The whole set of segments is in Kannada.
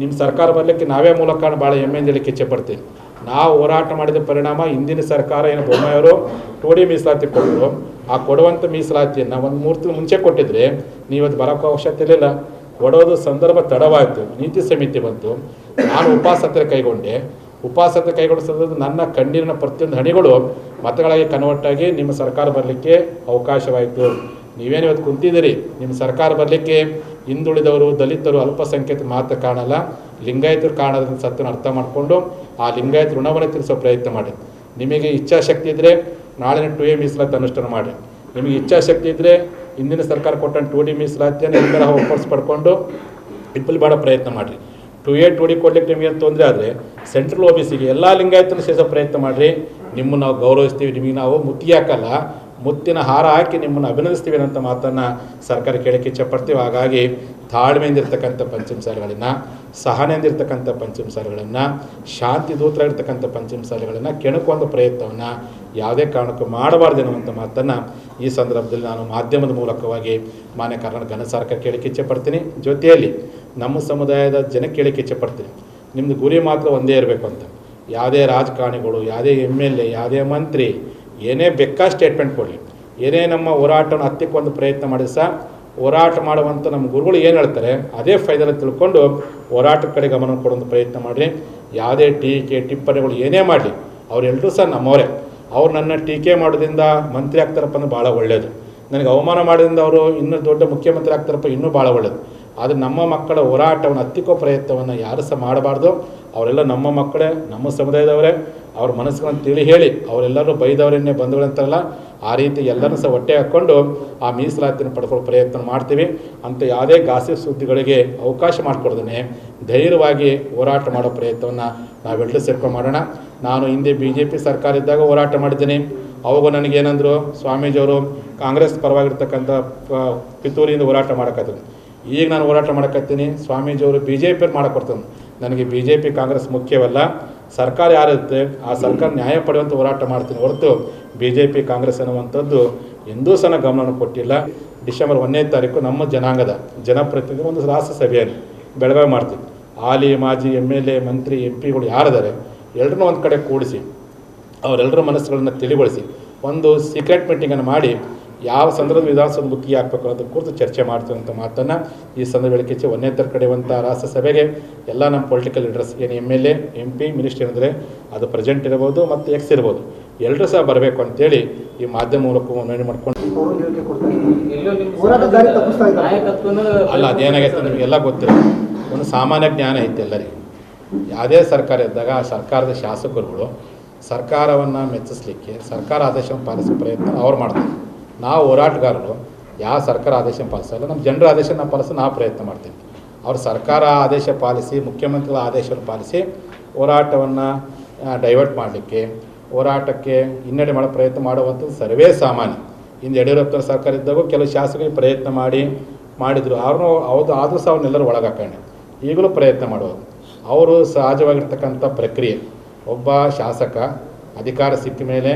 ನಿಮ್ಮ ಸರ್ಕಾರ ಬರಲಿಕ್ಕೆ ನಾವೇ ಮೂಲ ಕಾರಣ ಭಾಳ ಹೆಮ್ಮೆಯಿಂದ ಹೇಳಲಿಕ್ಕೆ ಇಚ್ಛೆ ನಾವು ಹೋರಾಟ ಮಾಡಿದ ಪರಿಣಾಮ ಹಿಂದಿನ ಸರ್ಕಾರ ಏನು ಬೊಮ್ಮೆಯವರು ಟೋಡಿ ಮೀಸಲಾತಿ ಕೊಟ್ಟರು. ಆ ಕೊಡುವಂಥ ಮೀಸಲಾತಿಯನ್ನು ಒಂದು ಮೂರು ತಿಂಗಳು ಮುಂಚೆ ಕೊಟ್ಟಿದ್ರೆ ನೀವು ಅದು ಬರೋಕ್ಕೆ ಅವಶ್ಯಕತೆ ಇರಲಿಲ್ಲ. ಕೊಡೋದು ಸಂದರ್ಭ ತಡವಾಯಿತು. ನೀತಿ ಸಮಿತಿ ಬಂತು. ನಾನು ಉಪವಾಸತ್ರ ಕೈಗೊಂಡೆ. ಉಪವಾಸತ್ರ ಕೈಗೊಂಡ ಸಂದರ್ಭ ನನ್ನ ಕಣ್ಣೀರಿನ ಪ್ರತಿಯೊಂದು ಹಣಿಗಳು ಮತಗಳಾಗಿ ಕನ್ವರ್ಟ್ ಆಗಿ ನಿಮ್ಮ ಸರ್ಕಾರ ಬರಲಿಕ್ಕೆ ಅವಕಾಶವಾಯಿತು. ನೀವೇನು ಇವತ್ತು ಕುಂತಿದ್ದೀರಿ? ನಿಮ್ಮ ಸರ್ಕಾರ ಬರಲಿಕ್ಕೆ ಹಿಂದುಳಿದವರು, ದಲಿತರು ಅಲ್ಪಸಂಖ್ಯಾತ ಮಾತ್ರ ಕಾಣಲ್ಲ. ಲಿಂಗಾಯತರು ಕಾಣೋದ್ರ ಸತ್ಯನ ಅರ್ಥ ಮಾಡಿಕೊಂಡು ಆ ಲಿಂಗಾಯತ ಋಣವನ್ನು ತಿಳಿಸೋ ಪ್ರಯತ್ನ ಮಾಡಿ. ನಿಮಗೆ ಇಚ್ಛಾಶಕ್ತಿ ಇದ್ದರೆ ನಾಳಿನ ಟು ಎ ಮೀಸಲಾತಿ ಅನುಷ್ಠಾನ ಮಾಡಿ. ನಿಮಗೆ ಇಚ್ಛಾಶಕ್ತಿ ಇದ್ದರೆ ಹಿಂದಿನ ಸರ್ಕಾರ ಕೊಟ್ಟಂತ ಟು ಡಿ ಮೀಸಲಾತಿಯನ್ನು ಎಲ್ಲರ ವಾಪಸ್ ಪಡ್ಕೊಂಡು ಇಂಪ್ಲಿ ಮಾಡೋ ಪ್ರಯತ್ನ ಮಾಡಿರಿ ಟು ಎ, ಟು ಡಿ ಕೊಡ್ಲಿಕ್ಕೆ ನಿಮಗೆ ತೊಂದರೆ ಆದರೆ ಸೆಂಟ್ರಲ್ ಓ ಬಿ ಸಿಗೆ ಎಲ್ಲ ಲಿಂಗಾಯತನ ಸೇರಿಸೋ ಪ್ರಯತ್ನ ಮಾಡಿರಿ. ನಿಮ್ಮನ್ನು ನಾವು ಗೌರವಿಸ್ತೀವಿ. ನಿಮಗೆ ನಾವು ಮುತ್ತಿ ಹಾಕಲ್ಲ. ಮುತ್ತಿನ ಹಾರ ಹಾಕಿ ನಿಮ್ಮನ್ನು ಅಭಿನಂದಿಸ್ತೀವಿ ಅನ್ನೋಂಥ ಮಾತನ್ನು ಸರ್ಕಾರ ಕೇಳಕ್ಕೆ ಇಚ್ಛಪಡ್ತೀವಿ ಹಾಗಾಗಿ ತಾಳ್ಮೆಯಿಂದಿರ್ತಕ್ಕಂಥ ಪಂಚಮಸಾಲಿಗಳನ್ನು ಸಹನೆಯಿಂದಿರ್ತಕ್ಕಂಥ ಪಂಚಮಸಾಲಿಗಳನ್ನು ಶಾಂತಿ ದೂತರಾಗಿರ್ತಕ್ಕಂಥ ಪಂಚಮಸಾಲಿಗಳನ್ನು ಕೆಣಕುವಂಥ ಪ್ರಯತ್ನವನ್ನು ಯಾವುದೇ ಕಾರಣಕ್ಕೂ ಮಾಡಬಾರ್ದು ಅನ್ನುವಂಥ ಮಾತನ್ನು ಈ ಸಂದರ್ಭದಲ್ಲಿ ನಾನು ಮಾಧ್ಯಮದ ಮೂಲಕವಾಗಿ ಮಾನ್ಯ ಕರ್ನಾಟಕ ಘನ ಸರ್ಕಾರ ಕೇಳಕ್ಕೆ ಇಚ್ಛೆಪಡ್ತೀನಿ ಜೊತೆಯಲ್ಲಿ ನಮ್ಮ ಸಮುದಾಯದ ಜನ ಕೇಳಕ್ಕೆ ಇಚ್ಛೆಪಡ್ತೀನಿ ನಿಮ್ಮದು ಗುರಿ ಮಾತ್ರ ಒಂದೇ ಇರಬೇಕು ಅಂತ. ಯಾವುದೇ ರಾಜಕಾರಣಿಗಳು, ಯಾವುದೇ ಎಂ ಎಲ್ ಎ, ಯಾವುದೇ ಮಂತ್ರಿ ಏನೇ ಬೇಕಾ ಸ್ಟೇಟ್ಮೆಂಟ್ ಕೊಡಲಿ. ಏನೇ ನಮ್ಮ ಹೋರಾಟವನ್ನು ಹತ್ತಿಕ್ಕೊಂದು ಪ್ರಯತ್ನ ಮಾಡಿ ಸಹ, ಹೋರಾಟ ಮಾಡುವಂಥ ನಮ್ಮ ಗುರುಗಳು ಏನು ಹೇಳ್ತಾರೆ, ಅದೇ ಫೈದಲ್ಲಿ ತಿಳ್ಕೊಂಡು ಹೋರಾಟದ ಕಡೆ ಗಮನ ಕೊಡುವಂಥ ಪ್ರಯತ್ನ ಮಾಡಿರಿ. ಯಾವುದೇ ಟೀಕೆ, ಟಿಪ್ಪಣಿಗಳು ಏನೇ ಮಾಡಲಿ ಅವರೆಲ್ಲರೂ ಸಹ ನಮ್ಮವರೇ. ಅವ್ರು ನನ್ನ ಟೀಕೆ ಮಾಡೋದ್ರಿಂದ ಮಂತ್ರಿ ಆಗ್ತಾರಪ್ಪ ಅಂದ್ರೆ ಭಾಳ ಒಳ್ಳೆಯದು ನನಗೆ ಅವಮಾನ ಮಾಡೋದ್ರಿಂದ ಅವರು ಇನ್ನೂ ದೊಡ್ಡ ಮುಖ್ಯಮಂತ್ರಿ ಆಗ್ತಾರಪ್ಪ, ಇನ್ನೂ ಭಾಳ ಒಳ್ಳೆಯದು ಆದರೆ ನಮ್ಮ ಮಕ್ಕಳ ಹೋರಾಟವನ್ನು, ಹತ್ತಿಕ್ಕೋ ಪ್ರಯತ್ನವನ್ನು ಯಾರು ಸಹ ಮಾಡಬಾರ್ದು. ಅವರೆಲ್ಲ ನಮ್ಮ ಮಕ್ಕಳೇ, ನಮ್ಮ ಸಮುದಾಯದವರೇ. ಅವ್ರ ಮನಸ್ಸುಗಳನ್ನು ತಿಳಿ ಹೇಳಿ, ಅವರೆಲ್ಲರೂ ಬೈದವರನ್ನೇ ಬಂಧುಗಳಂತಾರಲ್ಲ ಆ ರೀತಿ ಎಲ್ಲರೂ ಸಹ ಹೊಟ್ಟೆ ಹಾಕ್ಕೊಂಡು ಆ ಮೀಸಲಾತಿಯನ್ನು ಪಡ್ಕೊಳ್ಳೋ ಪ್ರಯತ್ನ ಮಾಡ್ತೀವಿ. ಅಂತ ಯಾವುದೇ ಗಾಸಿ ಸುದ್ದಿಗಳಿಗೆ ಅವಕಾಶ ಮಾಡಿಕೊಡ್ದೇ ಧೈರ್ಯವಾಗಿ ಹೋರಾಟ ಮಾಡೋ ಪ್ರಯತ್ನವನ್ನು ನಾವೆಲ್ಲರೂ ಸೇರ್ಕೊಂಡು ಮಾಡೋಣ. ನಾನು ಹಿಂದೆ ಬಿ ಜೆ ಪಿ ಸರ್ಕಾರ ಇದ್ದಾಗ ಹೋರಾಟ ಮಾಡಿದ್ದೀನಿ. ಅವಾಗ ನನಗೇನಂದ್ರು ಸ್ವಾಮೀಜಿಯವರು ಕಾಂಗ್ರೆಸ್ ಪರವಾಗಿರ್ತಕ್ಕಂಥ ಪಿತೂರಿಯಿಂದ ಹೋರಾಟ ಮಾಡೋಕ್ಕಾಗ್ತದೆ ಈಗ ನಾನು ಹೋರಾಟ ಮಾಡಕತ್ತೀನಿ. ಸ್ವಾಮೀಜಿಯವರು ಬಿ ಜೆ ಪಿ ಮಾಡಕ್ಕೆ ಬರ್ತಾನೆ. ನನಗೆ ಬಿ ಜೆ ಪಿ ಕಾಂಗ್ರೆಸ್ ಮುಖ್ಯವಲ್ಲ. ಸರ್ಕಾರ ಯಾರಿರುತ್ತೆ ಆ ಸರ್ಕಾರ ನ್ಯಾಯ ಪಡೆಯುವಂಥ ಹೋರಾಟ ಮಾಡ್ತೀನಿ. ಹೊರತು ಬಿ ಜೆ ಪಿ ಕಾಂಗ್ರೆಸ್ ಅನ್ನುವಂಥದ್ದು ಎಂದೂ ಸಹ ಗಮನವನ್ನು ಗಮನ ಕೊಟ್ಟಿಲ್ಲ. ಡಿಸೆಂಬರ್ ಒಂದನೇ ತಾರೀಕು ನಮ್ಮ ಜನಾಂಗದ ಜನಪ್ರತಿನಿಧಿ ಒಂದು ರಾಷ್ಟ್ರ ಸಭೆಯಲ್ಲಿ ಬೆಳಗಾವಿ ಮಾಡ್ತೀವಿ ಹಾಲಿ, ಮಾಜಿ ಎಂ ಎಲ್ ಎ, ಮಂತ್ರಿ, ಎಂ ಪಿಗಳು ಯಾರಿದ್ದಾರೆ? ಎಲ್ಲರನ್ನೂ ಒಂದು ಕಡೆ ಕೂಡಿಸಿ ಅವರೆಲ್ಲರ ಮನಸ್ಸುಗಳನ್ನು ತಿಳಿಗೊಳಿಸಿ, ಒಂದು ಸೀಕ್ರೆಟ್ ಮೀಟಿಂಗನ್ನು ಮಾಡಿ ಯಾವ ಸಂದರ್ಭದಲ್ಲಿ ವಿಧಾನಸೌಧ ಮುಖ್ಯ ಆಗಬೇಕು ಅನ್ನೋದ್ರ ಕುರಿತು ಚರ್ಚೆ ಮಾಡ್ತೀವಿ ಅಂತ ಮಾತನ್ನು ಈ ಸಂದರ್ಭದಲ್ಲಿ ಕೆಚ್ಚಿ ಒಂದೇ ಥರ ಕಡೆಯುವಂಥ ರಾಷ್ಟ್ರ ಸಭೆಗೆ ಎಲ್ಲ ನಮ್ಮ ಪೊಲಿಟಿಕಲ್ ಲೀಡರ್ಸ್ ಏನು M L A M P minister ಅಂದರೆ ಅದು ಪ್ರೆಸೆಂಟ್ ಇರ್ಬೋದು ಮತ್ತು ಎಕ್ಸ್ ಇರ್ಬೋದು ಎಲ್ಲರೂ ಸಹ ಬರಬೇಕು ಅಂತೇಳಿ ಈ ಮಾಧ್ಯಮ ಮೂಲಕ ಮನವಿ ಮಾಡ್ಕೊಂಡು ಅಲ್ಲ ಅದೇನಾಗೈತೆ ನಿಮಗೆಲ್ಲ ಗೊತ್ತಿಲ್ಲ. ಒಂದು ಸಾಮಾನ್ಯ ಜ್ಞಾನ ಐತೆ ಎಲ್ಲರಿಗೆ. ಯಾವುದೇ ಸರ್ಕಾರ ಇದ್ದಾಗ ಆ ಸರ್ಕಾರದ ಶಾಸಕರುಗಳು ಸರ್ಕಾರವನ್ನು ಮೆಚ್ಚಿಸ್ಲಿಕ್ಕೆ ಸರ್ಕಾರ ಆದೇಶವನ್ನು ಪಾಲಿಸೋ ಪ್ರಯತ್ನ ಅವ್ರು ಮಾಡ್ತಾರೆ. ನಾವು ಹೋರಾಟಗಾರರು, ಯಾವ ಸರ್ಕಾರ ಆದೇಶ ಪಾಲಿಸಲ್ಲ, ನಮ್ಮ ಜನರ ಆದೇಶನ ಪಾಲಿಸೋ ನಾವು ಪ್ರಯತ್ನ ಮಾಡ್ತೀವಿ. ಅವ್ರು ಸರ್ಕಾರ ಆದೇಶ ಪಾಲಿಸಿ, ಮುಖ್ಯಮಂತ್ರಿಗಳ ಆದೇಶವನ್ನು ಪಾಲಿಸಿ ಹೋರಾಟವನ್ನು ಡೈವರ್ಟ್ ಮಾಡಲಿಕ್ಕೆ, ಹೋರಾಟಕ್ಕೆ ಹಿನ್ನಡೆ ಮಾಡೋ ಪ್ರಯತ್ನ ಮಾಡುವಂಥದ್ದು ಸರ್ವೇ ಸಾಮಾನ್ಯ. ಇಂದು ಯಡಿಯೂರಪ್ಪ ಸರ್ಕಾರ ಇದ್ದಾಗೂ ಕೆಲವು ಶಾಸಕರಿಗೆ ಪ್ರಯತ್ನ ಮಾಡಿ, ಮಾಡಿದರು. ಅವ್ರನ್ನೂ ಅವ್ರದ್ದು ಆದರೂ ಸಹ ಅವ್ರನ್ನೆಲ್ಲರೂ ಒಳಗಾಕೊಂಡೆ ಈಗಲೂ ಪ್ರಯತ್ನ ಮಾಡೋದು ಅವರು ಸಹಜವಾಗಿರ್ತಕ್ಕಂಥ ಪ್ರಕ್ರಿಯೆ. ಒಬ್ಬ ಶಾಸಕ ಅಧಿಕಾರ ಸಿಕ್ಕ ಮೇಲೆ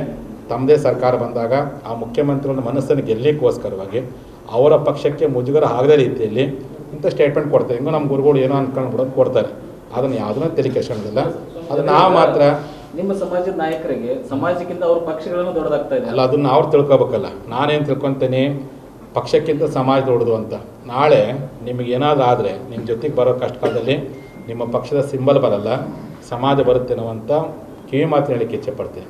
ತಮ್ಮದೇ ಸರ್ಕಾರ ಬಂದಾಗ ಆ ಮುಖ್ಯಮಂತ್ರಿಗಳ ಮನಸ್ಸನ್ನು ಗೆಲ್ಲಲಿಕ್ಕೋಸ್ಕರವಾಗಿ ಅವರ ಪಕ್ಷಕ್ಕೆ ಮುಜುಗರ ಆಗದ ರೀತಿಯಲ್ಲಿ ಇಂಥ ಸ್ಟೇಟ್ಮೆಂಟ್ ಕೊಡ್ತಾರೆ. ಹಿಂಗೋ ನಮ್ಮ ಗುರುಗಳು ಏನೋ ಅನ್ಕೊಂಡು ಬಿಡೋದು ಕೊಡ್ತಾರೆ. ಅದನ್ನು ಯಾವುದನ್ನ ತಲೆ ಕೆಡ್ಸ್ಕೊಳ್ಳೋದಿಲ್ಲ ಅದು ನಾವು ಮಾತ್ರ ನಿಮ್ಮ ಸಮಾಜದ ನಾಯಕರಿಗೆ ಸಮಾಜಕ್ಕಿಂತ ಅವ್ರ ಪಕ್ಷಗಳನ್ನು ದೊಡ್ಡದಾಗ್ತಾ ಇದೆ. ಅಲ್ಲ ಅದನ್ನು ಅವ್ರು ತಿಳ್ಕೊಬೇಕಲ್ಲ. ನಾನೇನು ತಿಳ್ಕೊತೀನಿ? ಪಕ್ಷಕ್ಕಿಂತ ಸಮಾಜ ದೊಡ್ಡದು ಅಂತ. ನಾಳೆ ನಿಮಗೆ ಏನಾದರೂ ಆದರೆ ನಿಮ್ಮ ಜೊತೆಗೆ ಬರೋ ಕಷ್ಟಕಾಲದಲ್ಲಿ ನಿಮ್ಮ ಪಕ್ಷದ ಸಿಂಬಲ್ ಬರಲ್ಲ. ಸಮಾಜ ಬರುತ್ತೆ ಅನ್ನುವಂಥ ಕಿವಿ ಮಾತಿನ ಹೇಳಕ್ಕೆ ಇಚ್ಛೆ ಪಡ್ತೀನಿ.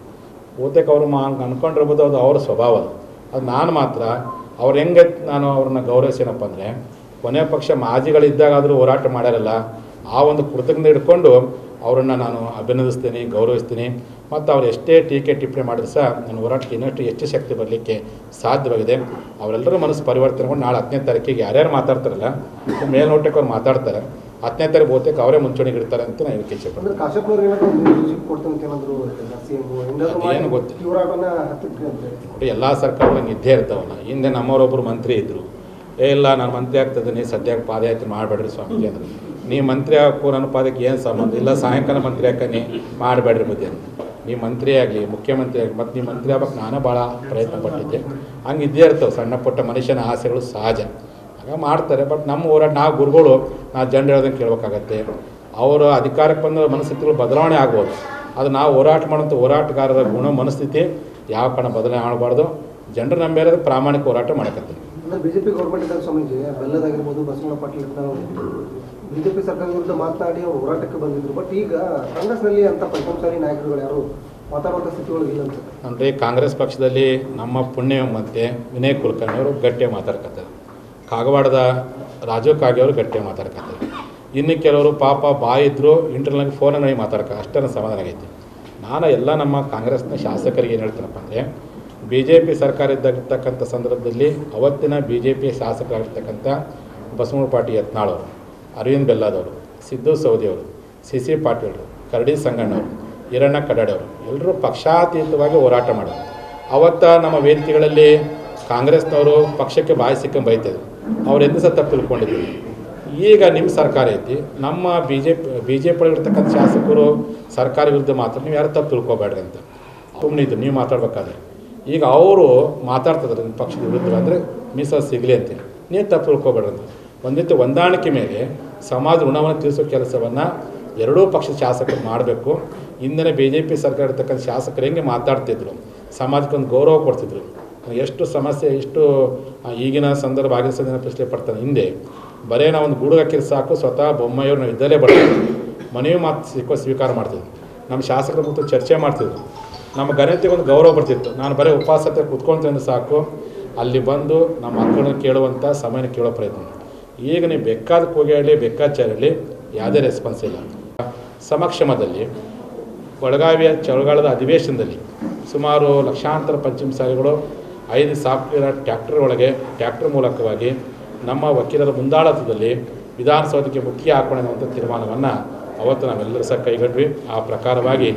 ಬಹುತೇಕ ಅವರು ಮಾ ಅಂದ್ಕೊಂಡಿರ್ಬೋದು ಅದು ಅವ್ರ ಸ್ವಭಾವ ಅದು. ಅದು ನಾನು ಮಾತ್ರ, ಅವ್ರು ಹೆಂಗೆ ನಾನು ಅವ್ರನ್ನ ಗೌರವಿಸೇನಪ್ಪ ಅಂದರೆ, ಕೊನೆ ಪಕ್ಷ ಮಾಜಿಗಳಿದ್ದಾಗಾದರೂ ಹೋರಾಟ ಮಾಡ್ಯಾರಲ್ಲ, ಆ ಒಂದು ಕೃತಜ್ಞತೆ ಇಟ್ಕೊಂಡು ಅವರನ್ನು ನಾನು ಅಭಿನಂದಿಸ್ತೀನಿ, ಗೌರವಿಸ್ತೀನಿ. ಮತ್ತು ಅವ್ರು ಎಷ್ಟೇ ಟೀಕೆ ಟಿಪ್ಪಣಿ ಮಾಡಿದ್ರು ಸಹ ನನ್ನ ಹೋರಾಟಕ್ಕೆ ಇನ್ನಷ್ಟು ಹೆಚ್ಚು ಶಕ್ತಿ ಬರಲಿಕ್ಕೆ ಸಾಧ್ಯವಾಗಿದೆ. ಅವರೆಲ್ಲರೂ ಮನಸ್ಸು ಪರಿವರ್ತನೆಗೊಂಡು ನಾಳೆ ಹತ್ತನೇ ತಾರೀಕಿಗೆ ಯಾರ್ಯಾರು ಮಾತಾಡ್ತಾರಲ್ಲ, ಮೇಲ್ನೋಟಕ್ಕೆ ಅವ್ರು ಮಾತಾಡ್ತಾರೆ. ಹತ್ತನೇ ತಾರೀಕು ಬಹುತೇಕ ಅವರೇ ಮುಂಚೂಣಿಗೆ ಇರ್ತಾರೆ ಅಂತ ನಾನು ಹೇಳಕ್ಕೆ ಅದೇನು ಗೊತ್ತಿಲ್ಲ. ಎಲ್ಲ ಸರ್ಕಾರಗಳು ಇದ್ದೇ ಇರ್ತಾವಲ್ಲ. ಹಿಂದೆ ನಮ್ಮವರೊಬ್ಬರು ಮಂತ್ರಿ ಇದ್ದರು ಏ ಇಲ್ಲ ನಾನು ಮಂತ್ರಿ ಆಗ್ತಿದ್ದೀನಿ ಸದ್ಯಕ್ಕೆ ಪಾದಯಾತ್ರೆ ಮಾಡಬೇಡ್ರಿ ಸ್ವಾಮೀಜಿ ಅಂದ್ರೆ. ನೀ ಮಂತ್ರಿ ಹಾಕು ನನ್ನ ಪಾದಕ್ಕೆ ಏನು ಸಂಬಂಧ? ಇಲ್ಲ ಸಾಯಂಕಾಲ ಮಂತ್ರಿ ಹಾಕನಿ ಮಾಡಬೇಡ್ರಿ ಮಧ್ಯ ನೀ ಮಂತ್ರಿ ಆಗಲಿ ಮುಖ್ಯಮಂತ್ರಿ ಆಗಲಿ ಮತ್ತು ನೀ ಮಂತ್ರಿ ಆಗ್ಬೇಕು ನಾನೇ ಭಾಳ ಪ್ರಯತ್ನ ಪಟ್ಟಿದ್ದೆ. ಹಂಗೆ ಇದ್ದೇ ಇರ್ತವೆ ಸಣ್ಣ ಪುಟ್ಟ ಮನುಷ್ಯನ ಆಸೆಗಳು ಸಹಜ. ಆಗ ಮಾಡ್ತಾರೆ ಬಟ್ ನಮ್ಮ ಹೋರಾಟ ನಾವು ಗುರುಗಳು ನಾವು ಜನರು ಹೇಳೋದನ್ನು ಕೇಳಬೇಕಾಗತ್ತೆ. ಅವರ ಅಧಿಕಾರಕ್ಕೆ ಬಂದ ಮನಸ್ಥಿತಿಗಳು ಬದಲಾವಣೆ ಆಗ್ಬೋದು. ಅದು ನಾವು ಹೋರಾಟ ಮಾಡೋಂಥ ಹೋರಾಟಗಾರರ ಗುಣ ಮನಸ್ಥಿತಿ ಯಾವ ಕಾರಣ ಬದಲಾವಣೆ ಮಾಡಬಾರ್ದು ಜನರು ನಂಬೇರೋದು ಪ್ರಾಮಾಣಿಕ ಹೋರಾಟ ಮಾಡಕತ್ತೀವಿ ಅಂದ್ರೆ ಬಿಜೆಪಿ ಗೌರ್ಮೆಂಟ್ ಇದ್ದಾಗ ಸ್ವಾಮೀಜಿ ಬೆಲ್ಲದಾಗಿರ್ಬೋದು ಬಸವಣ್ಣ ಪಾಟೀಲ್ ಬಿಜೆಪಿ ಸರ್ಕಾರ ವಿರುದ್ಧ ಮಾತನಾಡಿ ಅವರು ಹೋರಾಟಕ್ಕೆ ಬಂದಿದ್ರು. ಬಟ್ ಈಗ ಕಾಂಗ್ರೆಸ್ನಲ್ಲಿ ಅಂತ ಪಂಚಮಸಾಲಿ ನಾಯಕರುಗಳು ಯಾರು ಮಾತಾಡುವಂಥ ಸ್ಥಿತಿಗಳು ಇಲ್ಲ ಅಂತ. ಅಂದರೆ ಕಾಂಗ್ರೆಸ್ ಪಕ್ಷದಲ್ಲಿ ನಮ್ಮ ಪುಣ್ಯ ಮತ್ತೆ ವಿನಯ್ ಕುಲಕರ್ಣಿ ಅವರು ಗಟ್ಟಿಯಾಗಿ ಮಾತಾಡ್ಕತ್ತಾರೆ. ಕಾಗವಾಡದ ರಾಜು ಕಾಗೆ ಅವರು ಮಾತಾಡ್ಕತ್ತಾರೆ. ಇನ್ನು ಕೆಲವರು ಪಾಪ ಬಾಯಿದ್ರು ಇಂಟರ್ನಲ್ ಫೋನಲ್ಲಿ ಮಾತಾಡ್ಕ ಅಷ್ಟನ್ನು ಸಮಾಧಾನ ಆಗೈತಿ. ನಾನು ಎಲ್ಲ ನಮ್ಮ ಕಾಂಗ್ರೆಸ್ನ ಶಾಸಕರಿಗೆ ಏನು ಹೇಳ್ತೀನಪ್ಪ ಅಂದರೆ ಬಿ ಜೆ ಪಿ ಸರ್ಕಾರ ಇದ್ದಾಗಿರ್ತಕ್ಕಂಥ ಸಂದರ್ಭದಲ್ಲಿ ಅವತ್ತಿನ ಬಿ ಜೆ ಪಿ ಶಾಸಕರಾಗಿರ್ತಕ್ಕಂಥ ಬಸವಣ್ಣ ಪಾಟೀಲ್ ಯತ್ನಾಳವರು ಅರವಿಂದ್ ಬೆಲ್ಲಾದವರು ಸಿದ್ದು ಸೌದಿಯವರು ಸಿ ಸಿ ಪಾಟೀಲ್ರು ಕರಡಿ ಸಂಗಣ್ಣವರು ಈರಣ್ಣ ಕಡಾಡವರು ಎಲ್ಲರೂ ಪಕ್ಷಾತೀತವಾಗಿ ಹೋರಾಟ ಮಾಡೋರು ಅವತ್ತ ನಮ್ಮ ವೇದಿಕೆಗಳಲ್ಲಿ ಕಾಂಗ್ರೆಸ್ನವರು ಪಕ್ಷಕ್ಕೆ ಬಾಯಿ ಸಿಕ್ಕಂಗೆ ಬೈತಿದ್ರು. ಅವ್ರು ಎಂದು ಸಹ ತಪ್ಪು ತಿಳ್ಕೊಂಡಿದ್ರು ಈಗ ನಿಮ್ಮ ಸರ್ಕಾರ ಐತಿ, ನಮ್ಮ B J P B J P ಇರ್ತಕ್ಕಂಥ ಶಾಸಕರು ಸರ್ಕಾರ ವಿರುದ್ಧ ಮಾತ್ರ ನೀವು ಯಾರು ತಪ್ಪು ತಿಳ್ಕೊಬೇಡ್ರಿ ಅಂತ. ಸುಮ್ಮನಿದ್ದು ನೀವು ಮಾತಾಡ್ಬೇಕಾದ್ರೆ. ಈಗ ಅವರು ಮಾತಾಡ್ತಿದ್ರು ನಿಮ್ಮ ಪಕ್ಷದ ವಿರುದ್ಧ ಅಂದರೆ ಮೀಸಲು ಸಿಗಲಿ ಅಂತ ನೀವು ತಪ್ಪು ತಿಳ್ಕೊಬೇಡ್ರಿ ಅಂತ. ಒಂದಿತ್ತು ಹೊಂದಾಣಿಕೆ ಮೇಲೆ ಸಮಾಜ ಋಣವನ್ನು ತೀರಿಸೋ ಕೆಲಸವನ್ನು ಎರಡೂ ಪಕ್ಷದ ಶಾಸಕರು ಮಾಡಬೇಕು. ಇಂದಿನ ಬಿ ಜೆ ಪಿ ಸರ್ಕಾರ ಇರ್ತಕ್ಕಂಥ ಶಾಸಕರು ಹೆಂಗೆ ಮಾತಾಡ್ತಿದ್ರು? ಸಮಾಜಕ್ಕೊಂದು ಗೌರವ ಕೊಡ್ತಿದ್ರು. ಎಷ್ಟು ಸಮಸ್ಯೆ, ಎಷ್ಟು ಈಗಿನ ಸಂದರ್ಭ ಆಗಿನ ಪ್ರಶ್ನೆ ಪಡ್ತಾನೆ. ಹಿಂದೆ ಬರೇ ನಾವು ಒಂದು ಗೂಡು ಹಾಕಿದ್ರೆ ಸಾಕು, ಸ್ವತಃ ಬೊಮ್ಮಾಯಿಯವ್ರು ನಾವು ಇದ್ದಲ್ಲೇ ಬರ್ತೀವಿ. ಮನೆಯೂ ಮಾತು ಸಿಕ್ಕ ಸ್ವೀಕಾರ ಮಾಡ್ತಿದ್ವಿ ನಮ್ಮ ಶಾಸಕರ ಮುಂದೆ ಚರ್ಚೆ ಮಾಡ್ತಿದ್ವಿ ನಮ್ಮ ಘನತೆಗೆ ಒಂದು ಗೌರವ ಬರ್ತಿತ್ತು. ನಾನು ಬರೀ ಉಪವಾಸತೆ ಕುತ್ಕೊಂತಂದ್ರೆ ಸಾಕು. ಅಲ್ಲಿ ಬಂದು ನಮ್ಮ ಮಕ್ಕಳನ್ನ ಕೇಳುವಂಥ ಸಮಯನ ಕೇಳೋ ಪ್ರಯತ್ನ. ಈಗ ನೀವು ಬೇಕಾದ ಹೇಳಿ ಬೇಕಾಚಾರಲಿ ಯಾವುದೇ ರೆಸ್ಪಾನ್ಸ್ ಇಲ್ಲ. ಸಮಕ್ಷಮದಲ್ಲಿ ಬೆಳಗಾವಿಯ ಚಳಿಗಾಲದ ಅಧಿವೇಶನದಲ್ಲಿ ಸುಮಾರು ಲಕ್ಷಾಂತರ ಪಂಚಮಸಾಲಿಗಳು ಐದು ಸಾಫ್ಟ್ವೇರ್ ಟ್ಯಾಕ್ಟರ್ ಒಳಗೆ ಟ್ಯಾಕ್ಟರ್ ಮೂಲಕವಾಗಿ ನಮ್ಮ ವಕೀಲರ ಮುಂದಾಳತ್ವದಲ್ಲಿ ವಿಧಾನಸೌಧಕ್ಕೆ ಮುಖ್ಯ ಹಾಕೋಣ ತೀರ್ಮಾನವನ್ನು ಅವತ್ತು ನಾವೆಲ್ಲರೂ ಸಹ ಕೈಗೊಂಡ್ವಿ. ಆ ಪ್ರಕಾರವಾಗಿ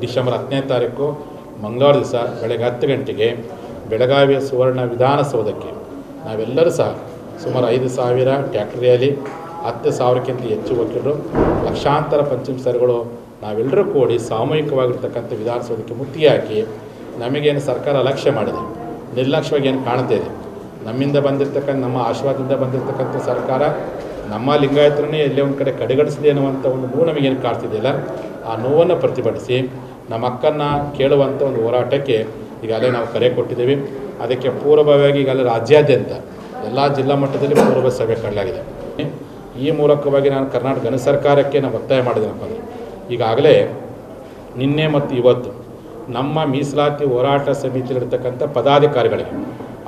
ಡಿಸೆಂಬರ್ ಹತ್ತನೇ ತಾರೀಕು ಮಂಗಳವಾರ ದಿವಸ ಬೆಳಗ್ಗೆ ಹತ್ತು ಗಂಟೆಗೆ ಬೆಳಗಾವಿಯ ಸುವರ್ಣ ವಿಧಾನಸೌಧಕ್ಕೆ ನಾವೆಲ್ಲರೂ ಸಹ ಸುಮಾರು ಐದು ಸಾವಿರ ಟ್ಯಾಕ್ಟರ್ ರ್ಯಾಲಿ, ಹತ್ತು ಸಾವಿರಕ್ಕಿಂತ ಹೆಚ್ಚು ವಕೀಲರು, ಲಕ್ಷಾಂತರ ಸರ್ಗಳು ನಾವೆಲ್ಲರೂ ಕೂಡಿ ಸಾಮೂಹಿಕವಾಗಿರ್ತಕ್ಕಂಥ ವಿಧಾನಸೌಧಕ್ಕೆ ಮುತ್ತಿಗೆ ಹಾಕಿ ನಮಗೇನು ಸರ್ಕಾರ ಅಲಕ್ಷ್ಯ ಮಾಡಿದೆ ನಿರ್ಲಕ್ಷ್ಯವಾಗಿ ಏನು ಕಾಣ್ತಾ ಇದೆ. ನಮ್ಮಿಂದ ಬಂದಿರತಕ್ಕಂಥ, ನಮ್ಮ ಆಶೀರ್ವಾದದಿಂದ ಬಂದಿರತಕ್ಕಂಥ ಸರ್ಕಾರ ನಮ್ಮ ಲಿಂಗಾಯತರನ್ನೇ ಎಲ್ಲೇ ಒಂದು ಕಡೆ ಕಡೆಗಣಿಸಿದೆ ಅನ್ನುವಂಥ ಒಂದು ನೋವು ನಮಗೇನು ಕಾಣ್ತಿದ್ದಿಲ್ಲ ಆ ನೋವನ್ನು ಪ್ರತಿಭಟಿಸಿ, ನಮ್ಮ ಅಕ್ಕನ್ನು ಕೇಳುವಂಥ ಒಂದು ಹೋರಾಟಕ್ಕೆ ಈಗಾಗಲೇ ನಾವು ಕರೆ ಕೊಟ್ಟಿದ್ದೀವಿ. ಅದಕ್ಕೆ ಪೂರ್ವಭಾವಿಯಾಗಿ ಈಗಾಗಲೇ ರಾಜ್ಯಾದ್ಯಂತ ಎಲ್ಲ ಜಿಲ್ಲಾ ಮಟ್ಟದಲ್ಲಿ ಪೂರ್ವ ಸಭೆ ಕಡಲಾಗಿದೆ ಈ ಮೂಲಕವಾಗಿ ನಾನು ಕರ್ನಾಟಕ ಸರ್ಕಾರಕ್ಕೆ ನಾನು ಒತ್ತಾಯ ಮಾಡಿದೆನಪ್ಪ ಅಂದರೆ ಈಗಾಗಲೇ ನಿನ್ನೆ ಮತ್ತು ಇವತ್ತು ನಮ್ಮ ಮೀಸಲಾತಿ ಹೋರಾಟ ಸಮಿತಿಯಲ್ಲಿರ್ತಕ್ಕಂಥ ಪದಾಧಿಕಾರಿಗಳಿಗೆ,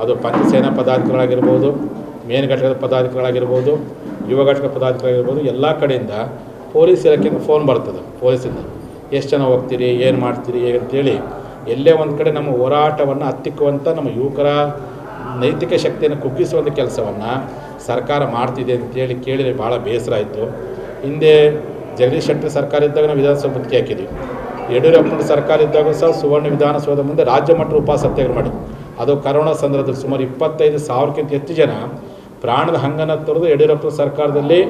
ಅದು ಪಂಚಸೇನಾ ಪದಾಧಿಕಾರಿಗಳಾಗಿರ್ಬೋದು ಮೇನ್ ಘಟಕದ ಪದಾಧಿಕಾರಿಗಳಾಗಿರ್ಬೋದು, ಯುವ ಘಟಕದ ಪದಾಧಿಕಾರಿಗಳಾಗಿರ್ಬೋದು, ಎಲ್ಲ ಕಡೆಯಿಂದ ಪೊಲೀಸ್ ಇಲಾಖೆಯಿಂದ ಫೋನ್ ಬರ್ತದೆ, ಪೊಲೀಸಿಂದ. ಎಷ್ಟು ಜನ ಹೋಗ್ತೀರಿ, ಏನು ಮಾಡ್ತೀರಿ ಅಂತೇಳಿ ಎಲ್ಲೇ ಒಂದು ಕಡೆ ನಮ್ಮ ಹೋರಾಟವನ್ನು ಹತ್ತಿಕ್ಕುವಂಥ ನಮ್ಮ ಯುವಕರ ನೈತಿಕ ಶಕ್ತಿಯನ್ನು ಕುಗ್ಗಿಸುವಂಥ ಕೆಲಸವನ್ನು ಸರ್ಕಾರ ಮಾಡ್ತಿದೆ ಅಂತೇಳಿ ಕೇಳಿದರೆ ಭಾಳ ಬೇಸರ ಆಯಿತು. ಹಿಂದೆ ಜಗದೀಶ್ ಶೆಟ್ಟರ್ ಸರ್ಕಾರ ಇದ್ದಾಗ ನಾವು ವಿಧಾನಸಭೆ ಹಾಕಿದ್ವಿ. ಯಡಿಯೂರಪ್ಪನ ಸರ್ಕಾರ ಇದ್ದಾಗ ಸಹ ಸುವರ್ಣ ವಿಧಾನಸೌಧ ಮುಂದೆ ರಾಜ್ಯ ಮಟ್ಟ ಉಪವಾಸ ಸತ್ಯಾಗ್ರಹ ಮಾಡಿ ಅದು ಕರೋನಾ ಸಂದರ್ಭದಲ್ಲಿ ಸುಮಾರು ಇಪ್ಪತ್ತೈದು ಸಾವಿರಕ್ಕಿಂತ ಹೆಚ್ಚು ಜನ ಪ್ರಾಣದ ಹಂಗನ ತೊರೆದು ಯಡಿಯೂರಪ್ಪನ ಸರ್ಕಾರದಲ್ಲಿ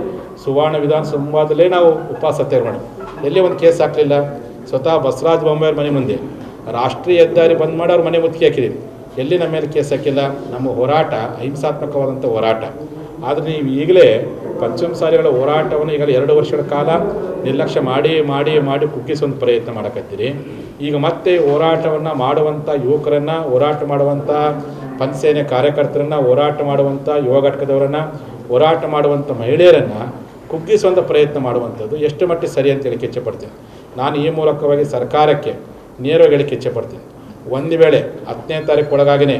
ಸುವರ್ಣ ವಿಧಾನ ಸಂವಾದದಲ್ಲೇ ನಾವು ಉಪವಾಸ ಸತ್ಯಾಗ್ರಹ ಮಾಡಿ ಎಲ್ಲಿ ಒಂದು ಕೇಸ್ ಹಾಕಲಿಲ್ಲ. ಸ್ವತಃ ಬಸವರಾಜ ಬೊಮ್ಮಾಯಿಯವ್ರ ಮನೆ ಮುಂದೆ ರಾಷ್ಟ್ರೀಯ ಹೆದ್ದಾರಿ ಬಂದ್ ಮಾಡಿ ಅವ್ರ ಮನೆ ಮುತ್ತಿಗೆ ಹಾಕಿದ್ದೀವಿ ಎಲ್ಲಿ ನಮ್ಮ ಮೇಲೆ ಕೇಸ್ ಹಾಕಿಲ್ಲ. ನಮ್ಮ ಹೋರಾಟ ಅಹಿಂಸಾತ್ಮಕವಾದಂಥ ಹೋರಾಟ. ಆದರೆ ನೀವು ಈಗಲೇ ಪಂಚಮಸಾಲಿಗಳ ಹೋರಾಟವನ್ನು ಈಗ ಎರಡು ವರ್ಷಗಳ ಕಾಲ ನಿರ್ಲಕ್ಷ್ಯ ಮಾಡಿ ಮಾಡಿ ಮಾಡಿ ಕುಗ್ಗಿಸುವಂಥ ಪ್ರಯತ್ನ ಮಾಡಕತ್ತೀರಿ. ಈಗ ಮತ್ತೆ ಹೋರಾಟವನ್ನು ಮಾಡುವಂಥ ಯುವಕರನ್ನು, ಹೋರಾಟ ಮಾಡುವಂಥ ಪಂಚಸೇನೆ ಕಾರ್ಯಕರ್ತರನ್ನು, ಹೋರಾಟ ಮಾಡುವಂಥ ಯುವ ಘಟಕದವರನ್ನು, ಹೋರಾಟ ಮಾಡುವಂಥ ಮಹಿಳೆಯರನ್ನು ಕುಗ್ಗಿಸುವಂಥ ಪ್ರಯತ್ನ ಮಾಡುವಂಥದ್ದು ಎಷ್ಟು ಮಟ್ಟಿಗೆ ಸರಿ ಅಂತ ಹೇಳಿಕ್ಕೆ ಇಚ್ಛೆಪಡ್ತೀನಿ ನಾನು ಈ ಮೂಲಕವಾಗಿ ಸರ್ಕಾರಕ್ಕೆ ನೇರವಾಗಿ ಹೇಳಿಕ್ಕೆ ಇಚ್ಛೆಪಡ್ತೀನಿ ಒಂದು ವೇಳೆ ಹತ್ತನೇ ತಾರೀಕು ಒಳಗಾಗಿನೇ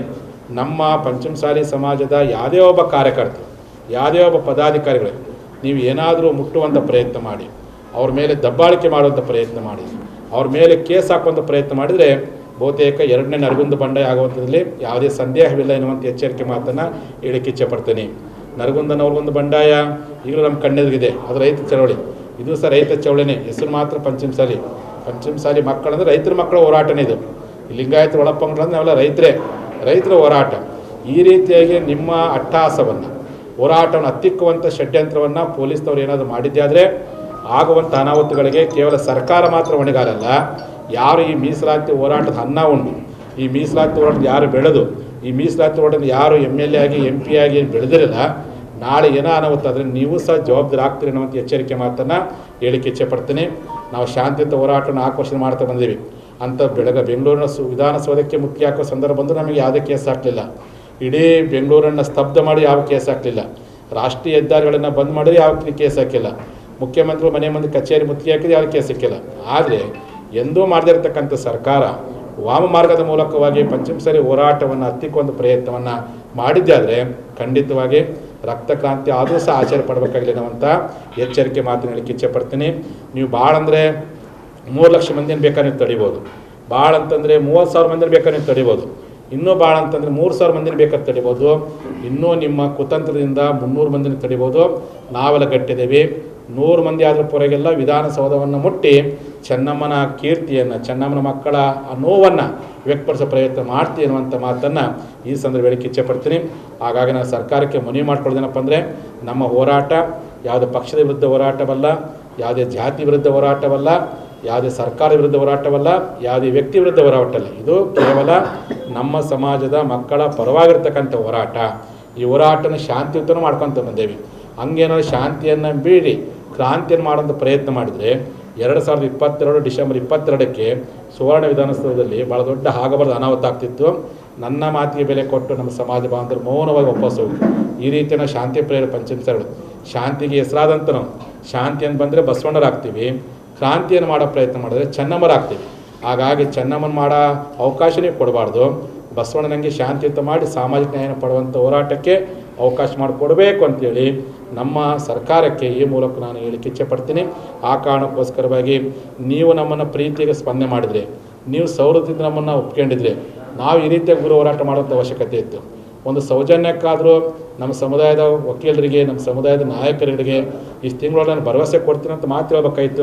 ನಮ್ಮ ಪಂಚಮಸಾಲಿ ಸಮಾಜದ ಯಾವುದೇ ಒಬ್ಬ ಕಾರ್ಯಕರ್ತ ಯಾವುದೇ ಒಬ್ಬ ಪದಾಧಿಕಾರಿಗಳು, ನೀವು ಏನಾದರೂ ಮುಟ್ಟುವಂಥ ಪ್ರಯತ್ನ ಮಾಡಿ, ಅವ್ರ ಮೇಲೆ ದಬ್ಬಾಳಿಕೆ ಮಾಡುವಂಥ ಪ್ರಯತ್ನ ಮಾಡಿ, ಅವ್ರ ಮೇಲೆ ಕೇಸ್ ಹಾಕುವಂಥ ಪ್ರಯತ್ನ ಮಾಡಿದರೆ ಬಹುತೇಕ ಎರಡನೇ ನರಗುಂದ ಬಂಡಾಯ ಆಗುವಂಥದ್ರಲ್ಲಿ ಯಾವುದೇ ಸಂದೇಹವಿಲ್ಲ ಎನ್ನುವಂಥ ಎಚ್ಚರಿಕೆ ಮಾತನ್ನು ಹೇಳಿಕ್ಕೆ ಇಚ್ಛೆಪಡ್ತೀನಿ. ನರಗುಂದ ನರಗುಂದನವ್ರಿಗೊಂದು ಬಂಡಾಯ, ಈಗಲೂ ನಮ್ಮ ಕಣ್ಣೆದುರಿಗಿದೆ ಅದು ರೈತ ಚಳವಳಿ. ಇದು ಸಹ ರೈತ ಚಳವಳಿನೇ, ಹೆಸರು ಮಾತ್ರ ಪಂಚಮಸಾಲಿ. ಪಂಚಮಸಾಲಿ ಮಕ್ಕಳಂದ್ರೆ ರೈತರ ಮಕ್ಕಳ ಹೋರಾಟನೇ ಇದು. ಲಿಂಗಾಯತ ಒಳಪ್ಪಂಗಳಂದ್ರೆ ನಾವೆಲ್ಲ ರೈತರೇ, ರೈತರ ಹೋರಾಟ. ಈ ರೀತಿಯಾಗಿ ನಿಮ್ಮ ಅಟ್ಟಹಾಸವನ್ನು ಹೋರಾಟವನ್ನು ಹತ್ತಿಕ್ಕುವಂಥ ಷಡ್ಯಂತ್ರವನ್ನು ಪೊಲೀಸ್ನವ್ರು ಏನಾದರೂ ಮಾಡಿದ್ದೆ ಆಗುವಂಥ ಅನಾಹುತಗಳಿಗೆ ಕೇವಲ ಸರ್ಕಾರ ಮಾತ್ರ ಹೊಣೆಗಾರಲ್ಲ, ಯಾರು ಈ ಮೀಸಲಾತಿ ಹೋರಾಟದ ಅನ್ನ ಉಂಡು, ಈ ಮೀಸಲಾತಿ ಹೋರಾಟದ ಯಾರು ಬೆಳೆದು, ಈ ಮೀಸಲಾತಿ ಹೋರಾಟದ ಯಾರು ಎಂ ಎಲ್ ಎ ಆಗಿ, ಎಂ ಪಿ ಆಗಿ ಬೆಳೆದಿರಲ್ಲ, ನಾಳೆ ಏನೋ ಅನಾಹುತ ಆದರೆ ನೀವು ಸಹ ಜವಾಬ್ದಾರಿ ಆಗ್ತೀರಿ ಅನ್ನೋಂಥ ಎಚ್ಚರಿಕೆ ಮಾತನ್ನು ಹೇಳಿಕೆ ಇಚ್ಛೆ ಪಡ್ತೀನಿ ನಾವು ಶಾಂತಿಯುತ ಹೋರಾಟವನ್ನು ನಾಲ್ಕು ಮಾಡ್ತಾ ಬಂದೀವಿ ಅಂತ ಬೆಳಗ್ಗೆ ಬೆಂಗಳೂರಿನ ಸು ವಿಧಾನಸೌಧಕ್ಕೆ ಮುಖ್ಯ ಹಾಕೋ ಸಂದರ್ಭ ಬಂದು ನಮಗೆ ಯಾವುದೇ ಕೇಸ್ ಹಾಕಲಿಲ್ಲ ಇಡೀ ಬೆಂಗಳೂರನ್ನು ಸ್ತಬ್ಧ ಮಾಡಿ ಯಾವ ಕೇಸ್ ಹಾಕಲಿಲ್ಲ. ರಾಷ್ಟ್ರೀಯ ಹೆದ್ದಾರಿಗಳನ್ನು ಬಂದ್ ಮಾಡಿದ್ರೆ ಯಾವ ಕೇಸ್ ಹಾಕಿಲ್ಲ. ಮುಖ್ಯಮಂತ್ರಿ ಮನೆ ಮುಂದೆ ಕಚೇರಿ ಮುತ್ತಿಗೆ ಹಾಕಿದ್ರೆ ಯಾವ ಕೇಸ್ ಹಾಕಿಲ್ಲ. ಆದರೆ ಎಂದೂ ಮಾಡದಿರತಕ್ಕಂಥ ಸರ್ಕಾರ ವಾಮ ಮಾರ್ಗದ ಮೂಲಕವಾಗಿ ಪಂಚಮಸಾರಿ ಹೋರಾಟವನ್ನು ಹತ್ತಿಕ್ಕೊಂದು ಪ್ರಯತ್ನವನ್ನು ಮಾಡಿದ್ದೆ ಆದರೆ ಖಂಡಿತವಾಗಿ ರಕ್ತ ಕ್ರಾಂತಿ ಆದರೂ ಸಹ ಆಚರಣೆ ಪಡಬೇಕಾಗಿಲ್ಲ ಅನ್ನುವಂಥ ಎಚ್ಚರಿಕೆ ಮಾತು ಇಚ್ಛೆ ಪಡ್ತೀನಿ. ನೀವು ಭಾಳ ಅಂದರೆ ಮೂರು ಲಕ್ಷ ಮಂದಿನ ಬೇಕಾದ್ರೆ ನೀವು ತಡಿಬೋದು. ಭಾಳ ಅಂತಂದರೆ ಮೂವತ್ತು ಸಾವಿರ ಮಂದಿನ ಬೇಕಾದ್ರೆ ನೀವು ತಡಿಬೋದು. ಇನ್ನೂ ಭಾಳ ಅಂತಂದರೆ ಮೂರು ಸಾವಿರ ಮಂದಿನ ಬೇಕಾದ್ರೆ ತಡಿಬೋದು. ಇನ್ನೂ ನಿಮ್ಮ ಕುತಂತ್ರದಿಂದ ಮುನ್ನೂರು ಮಂದಿನ ತಡಿಬೋದು. ನಾವೆಲ್ಲ ಕಟ್ಟಿದ್ದೀವಿ ನೂರು ಮಂದಿ ಆದರೂ ಪೊರೆಗೆಲ್ಲ ವಿಧಾನಸೌಧವನ್ನು ಮುಟ್ಟಿ ಚೆನ್ನಮ್ಮನ ಕೀರ್ತಿಯನ್ನು, ಚೆನ್ನಮ್ಮನ ಮಕ್ಕಳ ಆ ನೋವನ್ನು ವ್ಯಕ್ತಪಡಿಸೋ ಪ್ರಯತ್ನ ಮಾಡ್ತೀನಿ ಅನ್ನುವಂಥ ಮಾತನ್ನು ಈ ಸಂದರ್ಭದಲ್ಲಿ ಹೇಳಿಕ್ಕೆ ಇಚ್ಛೆ ಪಡ್ತೀನಿ ಹಾಗಾಗಿ ನಾನು ಸರ್ಕಾರಕ್ಕೆ ಮನವಿ ಮಾಡ್ಕೊಳ್ಳೋದೇನಪ್ಪ ಅಂದರೆ, ನಮ್ಮ ಹೋರಾಟ ಯಾವುದೇ ಪಕ್ಷದ ವಿರುದ್ಧ ಹೋರಾಟವಲ್ಲ, ಯಾವುದೇ ಜಾತಿ ವಿರುದ್ಧ ಹೋರಾಟವಲ್ಲ ಯಾವುದೇ ಸರ್ಕಾರ ವಿರುದ್ಧ ಹೋರಾಟವಲ್ಲ, ಯಾವುದೇ ವ್ಯಕ್ತಿ ವಿರುದ್ಧ ಹೋರಾಟವಲ್ಲ. ಇದು ಕೇವಲ ನಮ್ಮ ಸಮಾಜದ ಮಕ್ಕಳ ಪರವಾಗಿರ್ತಕ್ಕಂಥ ಹೋರಾಟ. ಈ ಹೋರಾಟನ ಶಾಂತಿಯುತನೂ ಮಾಡ್ಕೊತ ಬಂದೇವಿ. ಹಂಗೇನಾದ್ರು ಶಾಂತಿಯನ್ನು ಬೀರಿ ಕ್ರಾಂತಿಯನ್ನು ಮಾಡೋಂಥ ಪ್ರಯತ್ನ ಮಾಡಿದರೆ, ಎರಡು ಸಾವಿರದ ಇಪ್ಪತ್ತೆರಡು ಡಿಸೆಂಬರ್ ಇಪ್ಪತ್ತೆರಡಕ್ಕೆ ಸುವರ್ಣ ವಿಧಾನಸೌಧದಲ್ಲಿ ಭಾಳ ದೊಡ್ಡ ಆಗಬಾರ್ದು ಅನಾಹುತ ಆಗ್ತಿತ್ತು. ನನ್ನ ಮಾತಿಗೆ ಬೆಲೆ ಕೊಟ್ಟು ನಮ್ಮ ಸಮಾಜ ಬಾಂಧವರು ಮೌನವಾಗಿ ವಾಪಸ್ ಹೋಗಿ. ಈ ರೀತಿಯ ಶಾಂತಿ ಪ್ರೇರ ಪಂಚಮಿಸಗಳು ಶಾಂತಿಗೆ ಹೆಸರಾದಂಥ ನಾವು. ಅಂತ ಬಂದರೆ ಬಸವಣ್ಣರಾಗ್ತೀವಿ. ಕ್ರಾಂತಿಯನ್ನು ಮಾಡೋ ಪ್ರಯತ್ನ ಮಾಡಿದ್ರೆ ಚೆನ್ನಮ್ಮರಾಗ್ತೀವಿ ಹಾಗಾಗಿ ಚೆನ್ನಮ್ಮನ ಮಾಡೋ ಅವಕಾಶನೇ ಕೊಡಬಾರ್ದು. ಬಸವಣ್ಣನಂಗೆ ಶಾಂತಿಯುತ ಮಾಡಿ ಸಾಮಾಜಿಕ ನ್ಯಾಯ ಪಡುವಂಥ ಹೋರಾಟಕ್ಕೆ ಅವಕಾಶ ಮಾಡಿಕೊಡಬೇಕು ಅಂತೇಳಿ ನಮ್ಮ ಸರ್ಕಾರಕ್ಕೆ ಈ ಮೂಲಕ ನಾನು ಹೇಳಿಕೆ ಇಚ್ಛೆ ಪಡ್ತೀನಿ. ಆ ಕಾರಣಕ್ಕೋಸ್ಕರವಾಗಿ ನೀವು ನಮ್ಮನ್ನು ಪ್ರೀತಿಗೆ ಸ್ಪಂದನೆ ಮಾಡಿದರೆ. ನೀವು ಸೌರದಿಂದ ನಮ್ಮನ್ನು ಒಪ್ಕೊಂಡಿದ್ರೆ. ನಾವು ಈ ರೀತಿಯ ಗುರು ಹೋರಾಟ ಮಾಡುವಂಥ ಅವಶ್ಯಕತೆ ಇತ್ತು. ಒಂದು ಸೌಜನ್ಯಕ್ಕಾದರೂ ನಮ್ಮ ಸಮುದಾಯದ ವಕೀಲರಿಗೆ, ನಮ್ಮ ಸಮುದಾಯದ ನಾಯಕರಿಗೆ ಇಷ್ಟು ತಿಂಗಳು ನಾನು ಭರವಸೆ ಕೊಡ್ತೀನಿ ಅಂತ ಮಾತು ಹೇಳ್ಬೇಕಾಯ್ತು.